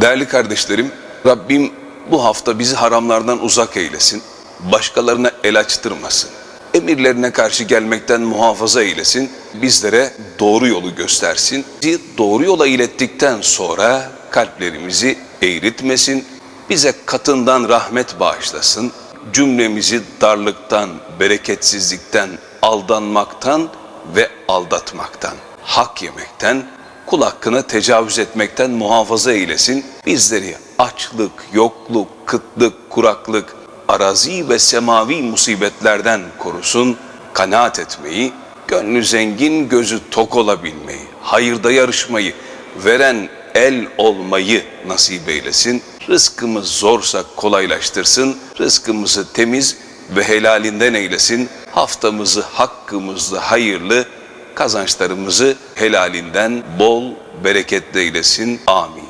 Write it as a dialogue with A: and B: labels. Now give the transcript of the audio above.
A: Değerli kardeşlerim, Rabbim bu hafta bizi haramlardan uzak eylesin, başkalarına el açtırmasın, emirlerine karşı gelmekten muhafaza eylesin, bizlere doğru yolu göstersin. Bizi doğru yola ilettikten sonra kalplerimizi eğritmesin, bize katından rahmet bağışlasın, cümlemizi darlıktan, bereketsizlikten, aldanmaktan ve aldatmaktan, hak yemekten, kul hakkına tecavüz etmekten muhafaza eylesin. Bizleri açlık, yokluk, kıtlık, kuraklık, arazi ve semavi musibetlerden korusun. Kanaat etmeyi, gönlü zengin, gözü tok olabilmeyi, hayırda yarışmayı, veren el olmayı nasip eylesin. Rızkımız zorsa kolaylaştırsın, rızkımızı temiz ve helalinden eylesin. Haftamızı hakkımızda hayırlı, kazançlarımızı helalinden bol, bereketli eylesin. Amin.